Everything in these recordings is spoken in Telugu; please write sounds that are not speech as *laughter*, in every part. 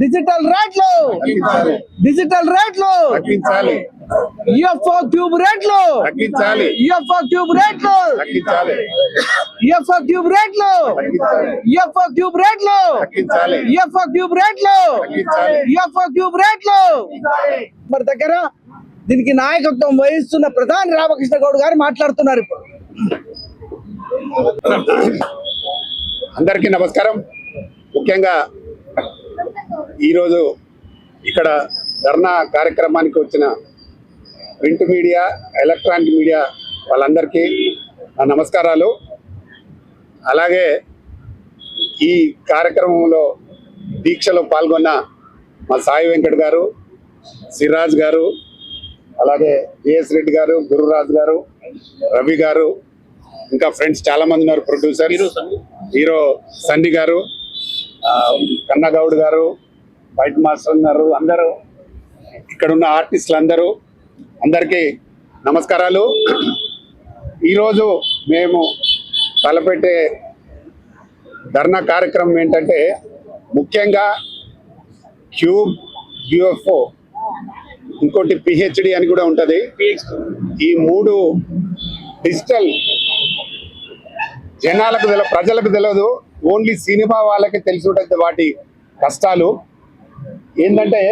డిజిటల్ రేట్లు. డిజిటల్ రేట్లు. తగ్గించాలి. యుఎఫ్ఓ క్యూబ్ రేట్లు. తగ్గించాలి. యుఎఫ్ఓ క్యూబ్ రేట్లు. తగ్గించాలి. యుఎఫ్ఓ క్యూబ్ రేట్లు. యుఎఫ్ఓ క్యూబ్ రేట్లు. తగ్గించాలి. యుఎఫ్ఓ క్యూబ్ రేట్లు. తగ్గించాలి. యుఎఫ్ఓ క్యూబ్ రేట్లు. మరి దగ్గర దీనికి నాయకత్వం వహిస్తున్న ప్రధాని రామకృష్ణ గౌడ్ గారు మాట్లాడుతున్నారు ఇప్పుడు. అందరికీ నమస్కారం. ముఖ్యంగా ఈరోజు ఇక్కడ ధర్నా కార్యక్రమానికి వచ్చిన ప్రింట్ మీడియా ఎలక్ట్రానిక్ మీడియా వాళ్ళందరికీ నా నమస్కారాలు. అలాగే ఈ కార్యక్రమంలో దీక్షలో పాల్గొన్న మా సాయి వెంకట్ గారు సిరాజ్ గారు అలాగే ఏఎస్ రెడ్డి గారు గురురాజ్ గారు రవి గారు ఇంకా ఫ్రెండ్స్ చాలా మంది ఉన్నారు ప్రొడ్యూసర్ హీరో సన్ని గారు కన్నగౌడ్ గారు వైట్ మాస్టర్ ఉన్నారు. అందరూ ఇక్కడ ఉన్న ఆర్టిస్టులు అందరూ అందరికీ నమస్కారాలు. ఈరోజు మేము తలపెట్టే ధర్నా కార్యక్రమం ఏంటంటే ముఖ్యంగా క్యూబ్ యుఎఫ్ఓ ఇంకోటి పిహెచ్డి అని కూడా ఉంటుంది. ఈ మూడు డిజిటల్ జనాలకు తెలియదు ప్రజలకు తెలియదు ఓన్లీ సినిమా వాళ్ళకి తెలిసి ఉంటుంది వాటి కష్టాలు. ఏంటంటే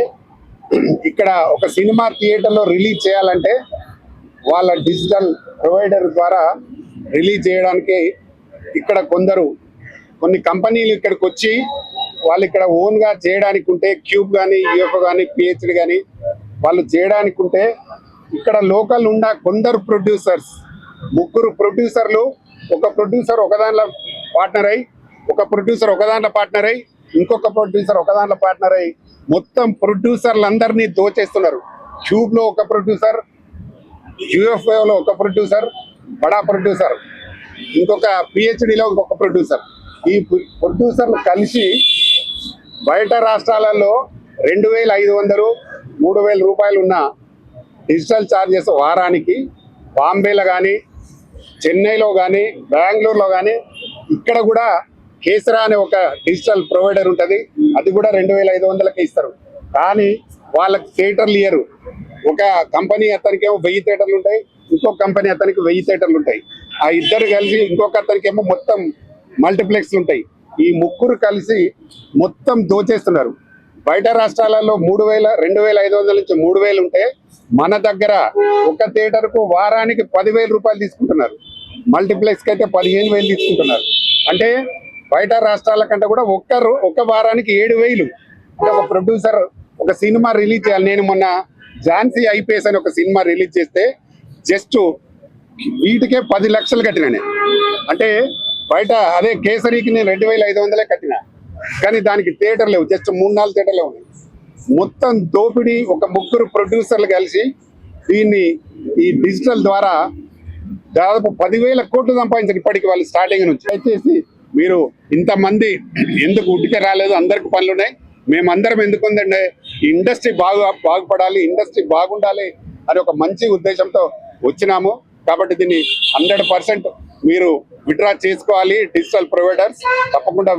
ఇక్కడ ఒక సినిమా థియేటర్లో రిలీజ్ చేయాలంటే వాళ్ళ డిజిటల్ ప్రొవైడర్ ద్వారా రిలీజ్ చేయడానికి ఇక్కడ కొందరు కొన్ని కంపెనీలు ఇక్కడికి వచ్చి వాళ్ళు ఇక్కడ ఓన్గా చేయడానికి ఉంటే క్యూబ్ కానీ యూఎఫ్ కానీ పిహెచ్డి కానీ వాళ్ళు చేయడానికి ఉంటే ఇక్కడ లోకల్ ఉన్న కొందరు ప్రొడ్యూసర్స్ ముగ్గురు ప్రొడ్యూసర్లు ఒక ప్రొడ్యూసర్ ఒక దాంట్లో పార్ట్నర్ అయి ఒక ప్రొడ్యూసర్ ఒక దాంట్లో పార్ట్నర్ అయి ఇంకొక ప్రొడ్యూసర్ ఒక దాంట్లో పార్ట్నర్ అయి మొత్తం ప్రొడ్యూసర్లందరినీ దోచేస్తున్నారు. క్యూబ్లో ఒక ప్రొడ్యూసర్ యుఎఫ్ఓలో ఒక ప్రొడ్యూసర్ బడా ప్రొడ్యూసర్ ఇంకొక పిహెచ్డిలో ఇంకొక ప్రొడ్యూసర్. ఈ ప్రొడ్యూసర్లు కలిసి బయట రాష్ట్రాలలో రెండు వేల ఐదు వందలు మూడు వేల రూపాయలు ఉన్న డిజిటల్ ఛార్జెస్ వారానికి బాంబేలో కానీ చెన్నైలో కానీ బెంగళూరులో కానీ ఇక్కడ కూడా కేసరా అనే ఒక డిజిటల్ ప్రొవైడర్ ఉంటుంది. అది కూడా రెండు వేల ఐదు వందలకి ఇస్తారు. కానీ వాళ్ళకి థియేటర్లు ఇయ్యరు ఒక కంపెనీ అతనికి ఏమో వెయ్యి థియేటర్లు ఉంటాయి ఇంకొక కంపెనీ అతనికి వెయ్యి థియేటర్లు ఉంటాయి. ఆ ఇద్దరు కలిసి ఇంకొక అతనికి ఏమో మొత్తం మల్టీప్లెక్స్లు ఉంటాయి. ఈ ముగ్గురు కలిసి మొత్తం దోచేస్తున్నారు. బయట రాష్ట్రాలలో మూడు వేల రెండు వేల ఐదు వందల నుంచి మూడు వేలు ఉంటే మన దగ్గర ఒక థియేటర్కు వారానికి పదివేల రూపాయలు తీసుకుంటున్నారు. మల్టీప్లెక్స్కి అయితే పదిహేను వేలు తీసుకుంటున్నారు. అంటే బయట రాష్ట్రాల కంటే కూడా ఒక్కరు ఒక వారానికి ఏడు వేలు. అంటే ఒక ప్రొడ్యూసర్ ఒక సినిమా రిలీజ్ చేయాలి. నేను మొన్న ఝాన్సీ ఐపీఎస్ అని ఒక సినిమా రిలీజ్ చేస్తే జస్ట్ వీటికే పది లక్షలు కట్టినా నేను. అంటే బయట అదే కేసరికి నేను రెండు వేల ఐదు వందలే కట్టిన. కానీ దానికి థియేటర్ లేవు. జస్ట్ మూడు నాలుగు థియేటర్లే ఉన్నాయి. మొత్తం దోపిడీ ఒక ముగ్గురు ప్రొడ్యూసర్లు కలిసి దీన్ని ఈ డిజిటల్ ద్వారా దాదాపు పదివేల కోట్లు సంపాదించారు ఇప్పటికి వాళ్ళు స్టార్టింగ్ నుంచి. దయచేసి మీరు ఇంతమంది ఎందుకు ఉడికే రాలేదు? అందరికి పనులు ఉన్నాయి మేమందరం ఎందుకు ఉందండి ఇండస్ట్రీ బాగా బాగుపడాలి ఇండస్ట్రీ బాగుండాలి అని ఒక మంచి ఉద్దేశంతో వచ్చినాము. కాబట్టి దీన్ని హండ్రెడ్ పర్సెంట్ మీరు విడ్రా చేసుకోవాలి డిజిటల్ ప్రొవైడర్స్. తప్పకుండా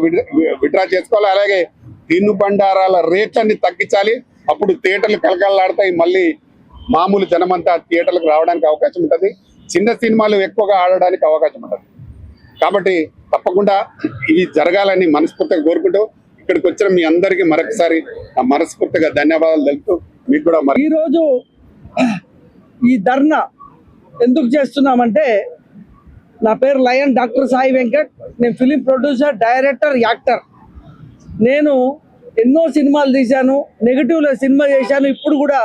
విడ్రా చేసుకోవాలి. అలాగే తిను బండారాల రేట్లన్నీ తగ్గించాలి. అప్పుడు థియేటర్లు కలకలలాడతాయి మళ్ళీ మామూలు జనమంతా థియేటర్లకు రావడానికి అవకాశం ఉంటుంది. చిన్న సినిమాలు ఎక్కువగా ఆడడానికి అవకాశం ఉంటుంది. కాబట్టి తప్పకుండా ఇది జరగాలని మనస్ఫూర్తిగా కోరుకుంటూ ఇక్కడికి వచ్చిన మీ అందరికీ మరొకసారి మనస్ఫూర్తిగా ధన్యవాదాలు తెలుపుతూ మీకు కూడా మరి ఈ ధర్నా ఎందుకు చేస్తున్నామంటే నా పేరు లయన్ డాక్టర్ సాయి వెంకట్. నేను ఫిలిం ప్రొడ్యూసర్ డైరెక్టర్ యాక్టర్. నేను ఎన్నో సినిమాలు తీశాను నెగిటివ్లో సినిమా చేశాను. ఇప్పుడు కూడా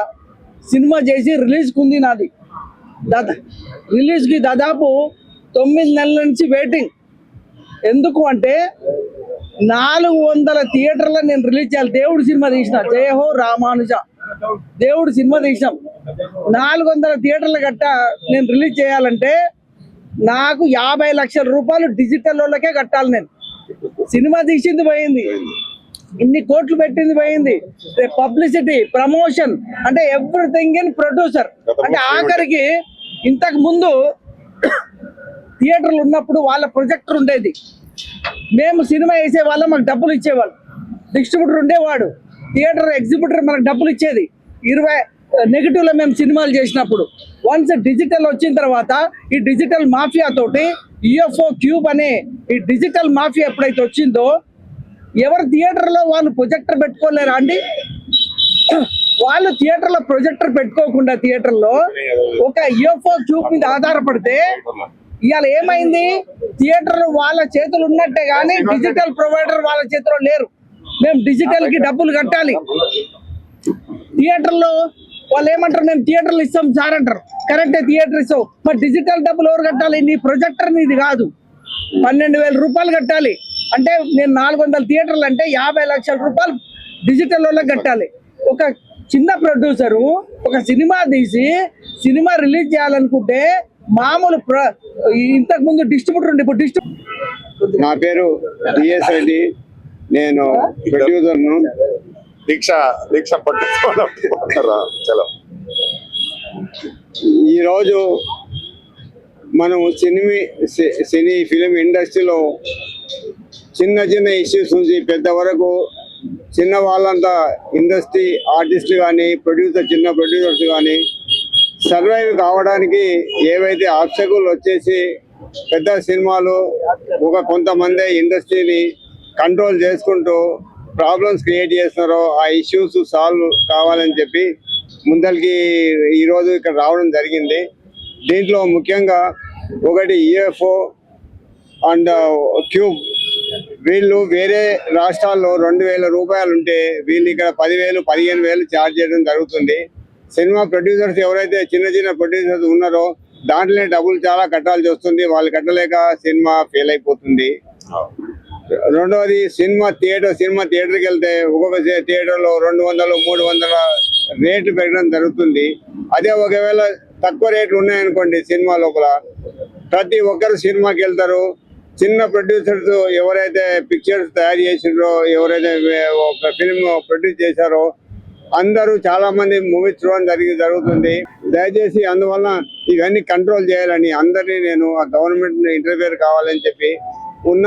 సినిమా చేసి రిలీజ్కి ఉంది నాది. దాదా రిలీజ్కి దాదాపు తొమ్మిది నెలల నుంచి వెయిటింగ్ ఎందుకు అంటే నాలుగు వందల థియేటర్లో నేను రిలీజ్ చేయాలి. దేవుడు సినిమా తీసిన. జయహో రామానుజ. దేవుడు సినిమా తీసినాం. నాలుగు వందల థియేటర్లు గట్ట నేను రిలీజ్ చేయాలంటే నాకు యాభై లక్షల రూపాయలు డిజిటల్ వాళ్ళకే కట్టాలి నేను. సినిమా తీసింది పోయింది. ఇన్ని కోట్లు పెట్టింది పోయింది. పబ్లిసిటీ ప్రమోషన్ అంటే ఎవ్రీథింగ్ ఇన్ ప్రొడ్యూసర్ అంటే ఆఖరికి ఇంతకు ముందు థియేటర్లు ఉన్నప్పుడు వాళ్ళ ప్రొజెక్టర్ ఉండేది. మేము సినిమా వేసే వాళ్ళం మాకు డబ్బులు ఇచ్చేవాళ్ళు. డిస్ట్రిబ్యూటర్ ఉండేవాడు. థియేటర్ ఎగ్జిబ్యూటర్ మనకు డబ్బులు ఇచ్చేది. ఇరవై నెగిటివ్లో మేము సినిమాలు చేసినప్పుడు. వన్స్ డిజిటల్ వచ్చిన తర్వాత ఈ డిజిటల్ మాఫియా తోటి యుఎఫ్ఓ క్యూబ్ అనే ఈ డిజిటల్ మాఫియా ఎప్పుడైతే వచ్చిందో ఎవరు థియేటర్లో వాళ్ళు ప్రొజెక్టర్ పెట్టుకోలేరా అండి? వాళ్ళు థియేటర్లో ప్రొజెక్టర్ పెట్టుకోకుండా థియేటర్లో ఒక యుఎఫ్ఓ క్యూబ్ మీద ఆధారపడితే ఇవాళ ఏమైంది? థియేటర్ వాళ్ళ చేతులు ఉన్నట్టే కానీ డిజిటల్ ప్రొవైడర్ వాళ్ళ చేతిలో లేరు. మేము డిజిటల్కి డబ్బులు కట్టాలి. థియేటర్లో వాళ్ళు ఏమంటారు? మేము థియేటర్లు ఇస్తాం సార్ అంటారు. కరెక్టే థియేటర్ ఇస్తాం మరి డిజిటల్ డబ్బులు ఎవరు కట్టాలి? నీ ప్రొజెక్టర్ నీది కాదు. పన్నెండు వేల రూపాయలు కట్టాలి. అంటే నేను నాలుగు వందల థియేటర్లు అంటే యాభై లక్షల రూపాయలు డిజిటల్ వాళ్ళకి కట్టాలి. ఒక చిన్న ప్రొడ్యూసరు ఒక సినిమా తీసి సినిమా రిలీజ్ చేయాలనుకుంటే మామూలు ప్ర ఇంతకు ముందు డిస్ట్రిబ్యూటర్ ఉండే ఇప్పుడు డిస్ట్రిబ్యూటర్ నా పేరు డిఎస్ రెడ్డి. నేను ప్రొడ్యూసర్ను. దీక్ష దీక్ష చలో. ఈరోజు మనం సినిమా సి- సినీ ఫిలిం ఇండస్ట్రీలో చిన్న చిన్న ఇష్యూస్ నుంచి పెద్ద వరకు చిన్న వాళ్ళంతా ఇండస్ట్రీ ఆర్టిస్టులు కానీ ప్రొడ్యూసర్ చిన్న ప్రొడ్యూసర్స్ కానీ సర్వైవ్ కావడానికి ఏవైతే ఆబ్స్టకుల్ వచ్చేసి పెద్ద సినిమాలు ఒక కొంతమంది ఇండస్ట్రీని కంట్రోల్ చేసుకుంటూ ప్రాబ్లమ్స్ క్రియేట్ చేస్తున్నారో ఆ ఇష్యూస్ సాల్వ్ కావాలని చెప్పి ముందరికి ఈరోజు ఇక్కడ రావడం జరిగింది. దీంట్లో ముఖ్యంగా ఒకటి యుఎఫ్ఓ అండ్ క్యూబ్ వీళ్ళు వేరే రాష్ట్రాల్లో రెండు వేల రూపాయలు ఉంటే వీళ్ళు ఇక్కడ పదివేలు పదిహేను వేలు ఛార్జ్ చేయడం జరుగుతుంది. సినిమా ప్రొడ్యూసర్స్ ఎవరైతే చిన్న చిన్న ప్రొడ్యూసర్స్ ఉన్నారో దాంట్లోనే డబ్బులు చాలా కట్టాల్సి వస్తుంది. వాళ్ళు కట్టలేక సినిమా ఫెయిల్ అయిపోతుంది. రెండవది సినిమా థియేటర్ సినిమా థియేటర్కి వెళ్తే ఒక్కొక్క థియేటర్లో రెండు వందలు మూడు వందల రేట్లు పెట్టడం జరుగుతుంది. అదే ఒకవేళ తక్కువ రేట్లు ఉన్నాయనుకోండి సినిమా లోపల ప్రతి ఒక్కరు సినిమాకి వెళ్తారు. చిన్న ప్రొడ్యూసర్స్ ఎవరైతే పిక్చర్స్ తయారు చేసిండ్రో ఎవరైతే ఒక ఫిల్మ్ ప్రొడ్యూస్ చేశారో అందరూ చాలా మంది మూవీస్ చూడడం జరిగి జరుగుతుంది. దయచేసి అందువల్ల ఇవన్నీ కంట్రోల్ చేయాలని అందరినీ నేను ఆ గవర్నమెంట్ ఇంటర్ఫియర్ కావాలని చెప్పి ఉన్న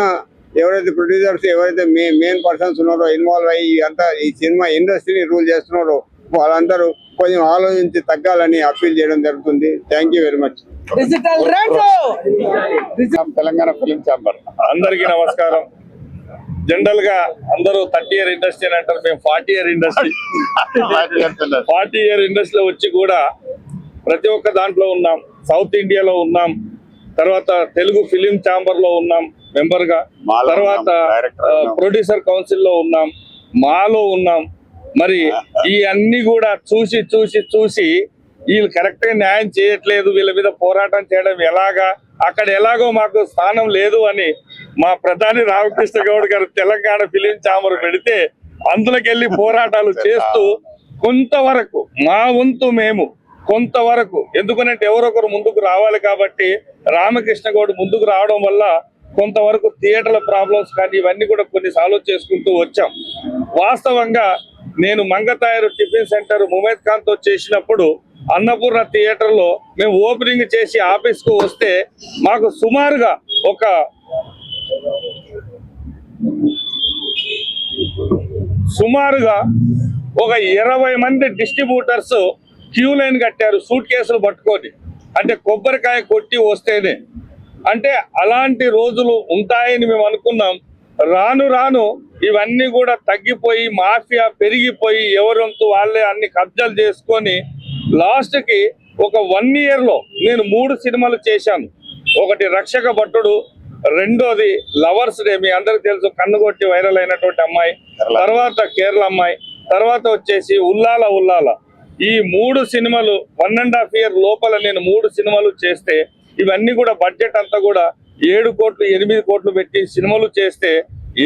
ఎవరైతే ప్రొడ్యూసర్స్ ఎవరైతే మే మెయిన్ పర్సన్స్ ఉన్నారో ఇన్వాల్వ్ అయ్యి అంతా ఈ సినిమా ఇండస్ట్రీని రూల్ చేస్తున్నారో వాళ్ళందరూ కొంచెం ఆలోచించి తగ్గాలని అప్పీల్ చేయడం జరుగుతుంది. Thank you very much. Telangana film chamber. అందరికీ నమస్కారం. జనరల్గా అందరూ థర్టీ ఇయర్ ఇండస్ట్రీ అని అంటారు మేము forty year industry. Forty year ఇండస్ట్రీలో వచ్చి కూడా ప్రతి ఒక్క దాంట్లో ఉన్నాం. సౌత్ ఇండియాలో ఉన్నాం. తర్వాత తెలుగు ఫిలిం ఛాంబర్లో ఉన్నాం మెంబర్గా తర్వాత. ప్రొడ్యూసర్ కౌన్సిల్లో ఉన్నాం. మాలో ఉన్నాం. మరి *laughs* ఈ అన్ని కూడా చూసి చూసి చూసి వీళ్ళు కరెక్ట్గా న్యాయం చేయట్లేదు. వీళ్ళ మీద పోరాటం చేయడం ఎలాగా? అక్కడ ఎలాగో మాకు స్థానం లేదు అని మా ప్రధాని రామకృష్ణ గౌడ్ గారు తెలంగాణ ఫిలిం ఛాంబర్ పెడితే అందులోకి వెళ్ళి పోరాటాలు *laughs* చేస్తూ కొంతవరకు మా వంతు మేము కొంతవరకు ఎందుకనంటే ఎవరొకరు ముందుకు రావాలి కాబట్టి రామకృష్ణ గౌడ్ ముందుకు రావడం వల్ల కొంతవరకు థియేటర్ల ప్రాబ్లమ్స్ కానీ ఇవన్నీ కూడా కొన్ని సాల్వ్ చేసుకుంటూ వచ్చాం. వాస్తవంగా నేను మంగతాయరు టిఫిన్ సెంటర్ ముమేద్ ఖాన్తో చేసినప్పుడు అన్నపూర్ణ థియేటర్లో మేము ఓపెనింగ్ చేసి ఆఫీస్కు వస్తే మాకు సుమారుగా ఒక సుమారుగా ఒక ఇరవై మంది డిస్ట్రిబ్యూటర్స్ క్యూ లైన్ కట్టారు సూట్ కేసులు పట్టుకొని. అంటే కొబ్బరికాయ కొట్టి వస్తేనే. అంటే అలాంటి రోజులు ఉంటాయని మేము అనుకున్నాం. రాను రాను ఇవన్నీ కూడా తగ్గిపోయి మాఫియా పెరిగిపోయి ఎవరంతు వాళ్ళే అన్ని కబ్జాలు చేసుకొని లాస్ట్కి ఒక వన్ ఇయర్లో నేను మూడు సినిమాలు చేశాను. ఒకటి రక్షక భట్టుడు రెండోది లవర్స్ డే. మీ అందరికి తెలుసు కన్నుగొట్టి వైరల్ అయినటువంటి అమ్మాయి తర్వాత కేరళ అమ్మాయి తర్వాత వచ్చేసి ఉల్లాల ఉల్లాల. ఈ మూడు సినిమాలు వన్ అండ్ హాఫ్ ఇయర్ లోపల నేను మూడు సినిమాలు చేస్తే ఇవన్నీ కూడా బడ్జెట్ అంతా కూడా ఏడు కోట్లు ఎనిమిది కోట్లు పెట్టి సినిమాలు చేస్తే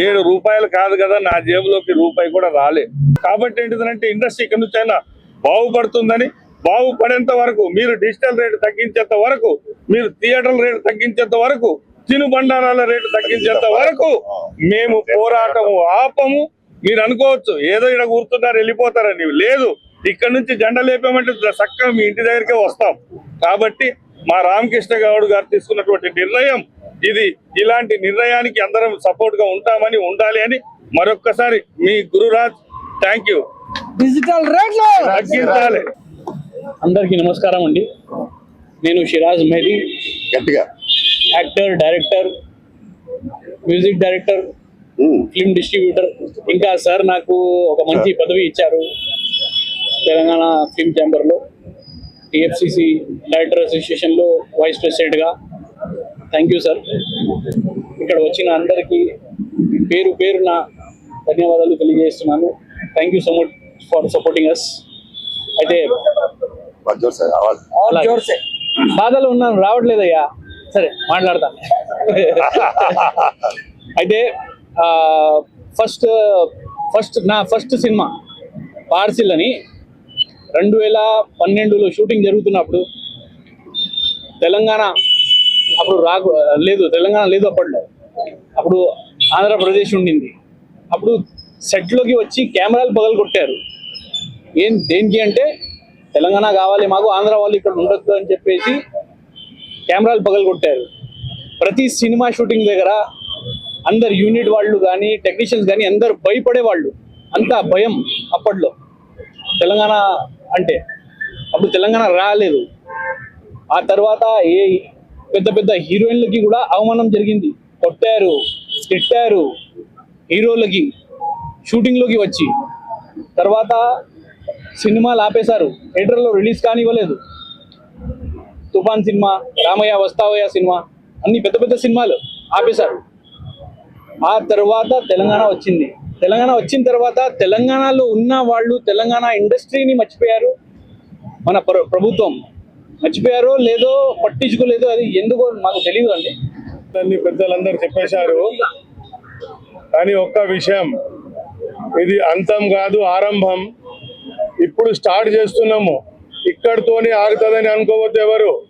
ఏడు రూపాయలు కాదు కదా నా జేబులోకి రూపాయి కూడా రాలే. కాబట్టి ఏంటిదంటే ఇండస్ట్రీ ఇక్కడ నుంచి అయినా బాగుపడుతుందని బాగుపడేంత వరకు మీరు డిజిటల్ రేటు తగ్గించేంత వరకు మీరు థియేటర్ రేటు తగ్గించేంత వరకు తిను బండారాల రేటు తగ్గించేంత వరకు మేము పోరాటము ఆపము. మీరు అనుకోవచ్చు ఏదో ఇక్కడ కూర్చున్నారు వెళ్ళిపోతారని. లేదు ఇక్కడ నుంచి జెండా లేపామంటే చక్కగా మీ ఇంటి దగ్గరికే వస్తాం. కాబట్టి మా రామకృష్ణ గౌడ్ గారు తీసుకున్నటువంటి నిర్ణయం ఇది. ఇలాంటి నిర్ణయానికి అందరం సపోర్ట్గా ఉంటామని ఉండాలి అని మరొక్కసారి మీ గురురాజ్ థ్యాంక్ యూ. డిజిటల్ రేట్లు! తగ్గించాలి. అందరికీ నమస్కారం అండి. నేను షిరాజ్ మెహదీ గట్టిగా. Actor director music director film distributor. ఇంకా సార్ నాకు ఒక మంచి పదవి ఇచ్చారు తెలంగాణ ఫిల్మ్ ఛాంబర్లో. టిఎఫ్సిసి డైరెక్టర్ అసోసియేషన్లో వైస్ ప్రెసిడెంట్గా. థ్యాంక్ యూ సార్ ఇక్కడ వచ్చిన అందరికీ పేరు పేరు నా ధన్యవాదాలు తెలియజేస్తున్నాను. Thank you so much for supporting us అయితే బాధలు ఉన్నాను రావట్లేదయ్యా. సరే మాట్లాడతా అయితే ఫస్ట్ ఫస్ట్ నా ఫస్ట్ సినిమా పార్సిల్ అని రెండు వేల పన్నెండులో షూటింగ్ జరుగుతున్నప్పుడు తెలంగాణ అప్పుడు రాకు లేదు తెలంగాణ లేదు అప్పట్లో. అప్పుడు ఆంధ్రప్రదేశ్ ఉండింది. అప్పుడు సెట్లోకి వచ్చి కెమెరాలు పగలు కొట్టారు ఏం దేనికి అంటే తెలంగాణ కావాలి మాకు ఆంధ్ర వాళ్ళు ఇక్కడ ఉండొద్దు అని చెప్పేసి కెమెరాలు పగలగొట్టారు. ప్రతి సినిమా షూటింగ్ దగ్గర అందరు యూనిట్ వాళ్ళు కానీ టెక్నీషియన్స్ కానీ అందరు భయపడేవాళ్ళు. అంత భయం అప్పట్లో. తెలంగాణ అంటే అప్పుడు తెలంగాణ రాలేదు. ఆ తర్వాత ఏ పెద్ద పెద్ద హీరోయిన్లకి కూడా అవమానం జరిగింది. కొట్టారు తిట్టారు హీరోలకి షూటింగ్లోకి వచ్చి. తర్వాత సినిమాలు ఆపేశారు. థియేటర్లో రిలీజ్ కానివ్వలేదు. తుఫాన్ సినిమా రామయ్య వస్తావయ్య సినిమా అన్ని పెద్ద పెద్ద సినిమాలు ఆపేశారు. ఆ తర్వాత తెలంగాణ వచ్చింది. తెలంగాణ వచ్చిన తర్వాత తెలంగాణలో ఉన్న వాళ్ళు తెలంగాణ ఇండస్ట్రీని మర్చిపోయారు. మన ప్రభుత్వం మర్చిపోయారో లేదో పట్టించుకోలేదో అది ఎందుకో మాకు తెలియదు అండి. అన్ని పెద్దలందరూ చెప్పేశారు. కానీ ఒక్క విషయం ఇది అంతం కాదు ఆరంభం. ఇప్పుడు స్టార్ట్ చేస్తున్నాము. ఇక్కడితోనే ఆగుతుందని అనుకోవద్దు ఎవరు.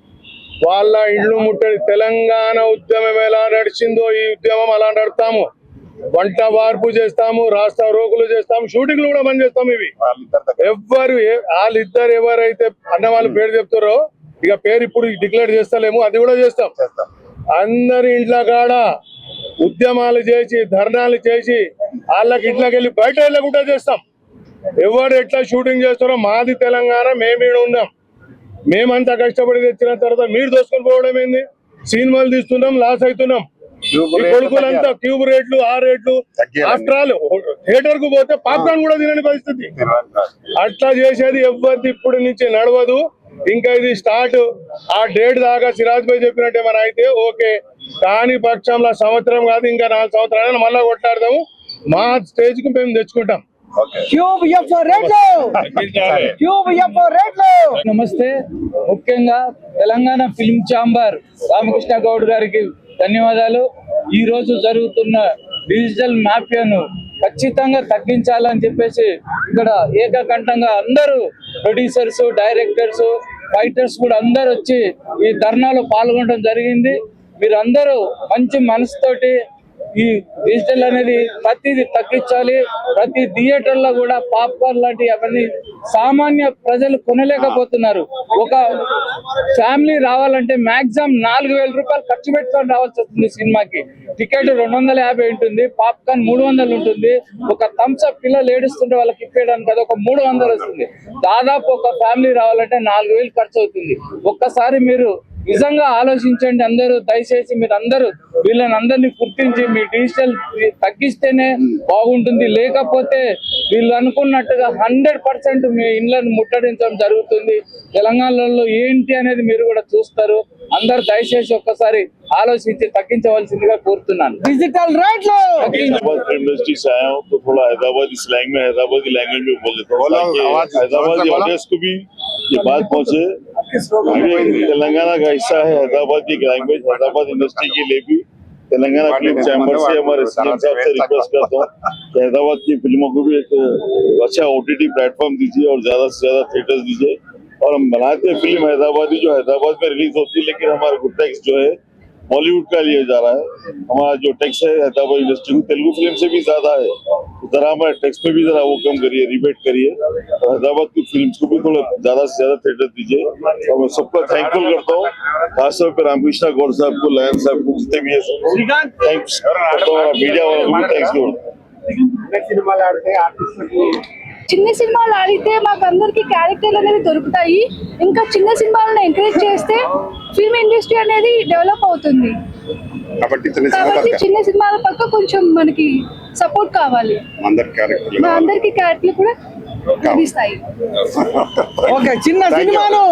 వాళ్ళ ఇళ్ళు ముట్టడి. తెలంగాణ ఉద్యమం ఎలా నడిచిందో ఈ ఉద్యమం అలా నడుపుతాము వంట వార్పు చేస్తాము రాస్తా రోకులు చేస్తాము షూటింగ్లు కూడా బంద్ చేస్తాము ఇవి. ఏ- వాళ్ళిద్దరు ఎవరైతే అన్న వాళ్ళు పేరు చెప్తారో ఇక పేరు ఇప్పుడు డిక్లేర్ చేస్తలేము అది కూడా చేస్తాం. అందరి ఇంట్లో కాడ ఉద్యమాలు చేసి ధర్నాలు చేసి వాళ్ళకి ఇంట్లోకి వెళ్ళి బయట వెళ్ళకుండా చేస్తాం. ఎవరు ఎట్లా షూటింగ్ చేస్తారో మాది తెలంగాణ మేము ఉన్నాం. మేమంతా కష్టపడి తెచ్చిన తర్వాత మీరు దోసుకొని పోవడం ఏంది? సినిమాలు తీస్తున్నాం లాస్ అవుతున్నాం. కొడుకులంతా క్యూబ్ రేట్లు ఆ రేట్లు. ఆఫ్టర్ ఆల్ థియేటర్కు పోతే పాప్కార్న్ కూడా తినని పరిస్థితి. అట్లా చేసేది ఎవరిది ఇప్పుడు నుంచి నడవదు. ఇంకా ఇది స్టార్ట్ ఆ డేట్ దాకా సిరాజ్ భాయ్ చెప్పినట్టు ఏమైనా అయితే ఓకే. కాని పక్షంలో సంవత్సరం కాదు ఇంకా నాలుగు సంవత్సరాలు మళ్ళా కొట్లాడదాము. మా స్టేజ్కు మేము తెచ్చుకుంటాం. నమస్తే. ముఖ్యంగా తెలంగాణ ఫిల్మ్ ఛాంబర్ రామకృష్ణ గౌడ్ గారికి ధన్యవాదాలు. ఈ రోజు జరుగుతున్న డిజిటల్ మాఫియాను ఖచ్చితంగా తగ్గించాలని చెప్పేసి ఇక్కడ ఏకకంఠంగా అందరూ ప్రొడ్యూసర్స్ డైరెక్టర్స్ ఫైటర్స్ కూడా అందరు వచ్చి ఈ ధర్నాలో పాల్గొనడం జరిగింది. మీరందరూ మంచి మనసుతోటి ఈ డిజిటల్ అనేది ప్రతిది తగ్గించాలి. ప్రతి థియేటర్లో కూడా పాప్కార్న్ లాంటి అవన్నీ సామాన్య ప్రజలు కొనలేకపోతున్నారు. ఒక ఫ్యామిలీ రావాలంటే మాక్సిమం నాలుగు వేల రూపాయలు ఖర్చు పెట్టుకొని రావాల్సి వస్తుంది సినిమాకి. టికెట్ రెండు వందల యాభై ఉంటుంది పాప్కార్న్ మూడు వందలు ఉంటుంది. ఒక థమ్స్అప్ పిల్లలు ఏడుస్తుంటే వాళ్ళకి ఇప్పేయడానికి అది ఒక మూడు వందలు వస్తుంది. దాదాపు ఒక ఫ్యామిలీ రావాలంటే నాలుగు వేలు ఖర్చు అవుతుంది. ఒక్కసారి మీరు నిజంగా ఆలోచించండి అందరూ దయచేసి మీరు అందరూ వీళ్ళని అందరినీ గుర్తించి మీ డిజిటల్ తగ్గిస్తేనే బాగుంటుంది లేకపోతే వీళ్ళు అనుకున్నట్టుగా హండ్రెడ్ పర్సెంట్ మీ ఇళ్ళను ముట్టడించడం జరుగుతుంది తెలంగాణలో ఏంటి అనేది మీరు కూడా చూస్తారు అందరు దయచేసి ఒక్కసారి ఆలోచించి తగ్గించవలసిందిగా కోరుతున్నాను డిజిటల్ రేట్లు हैदराबाद फिल्म इंडस्ट्री से आया हूँ तो थोड़ा हैदराबादी स्लैंग में हैदराबादी लैंग्वेज में बोल देता हूँ बोलो, ताकि आवाज जोर से हैदराबादी बोलो। ऑडियंस को भी ये बात पहुंचे तेलंगाना का हिस्सा है हैदराबाद की लैंग्वेज हैदराबाद इंडस्ट्री के लिए भी तेलंगाना फ़िल्म चैम्बर से हमारे सीएम साहब से रिक्वेस्ट करता हूँ कि हैदराबाद की फ़िल्मों को भी एक अच्छा ओटीटी प्लेटफॉर्म दीजिए और ज़्यादा से ज़्यादा थिएटर दीजिए। और हम बनाते हैं फ़िल्म हैदराबादी जो हैदराबाद में रिलीज़ होती है लेकिन हमारे गुड जो है बॉलीवुड का लिया जा रहा है। हमारा जो टैक्स है हैदराबाद इंडस्ट्री में तेलुगु फ़िल्म से भी ज़्यादा है। तो जरा हमारे टैक्स पे भी जरा वो कम करिए रिबेट करिए। और हैदराबाद की फ़िल्म को भी थोड़ा ज़्यादा से ज़्यादा थिएटर दीजिए। और मैं सबका थैंकफुल करता हूँ। खासतौर पर रामकृष्णा गौर साहब को लयन साहब को जितने भी है थैंक्स करता हूँ मीडिया वालों को भी थैंक्स करता हूँ। చిన్న సినిమాలు ఆడితే మాకు అందరికి క్యారెక్టర్లు అనేవి దొరుకుతాయి. ఇంకా చిన్న సినిమాలను ఎంకరేజ్ చేస్తే ఫిల్మ్ ఇండస్ట్రీ అనేది డెవలప్ అవుతుంది. కాబట్టి చిన్న సినిమాలు పక్క. కొంచెం మనకి సపోర్ట్ కావాలి. అందరి క్యారెక్టర్లు మా అందరికి క్యారెక్టర్లు కూడా లభిస్తాయి. ఓకే చిన్న. సినిమాను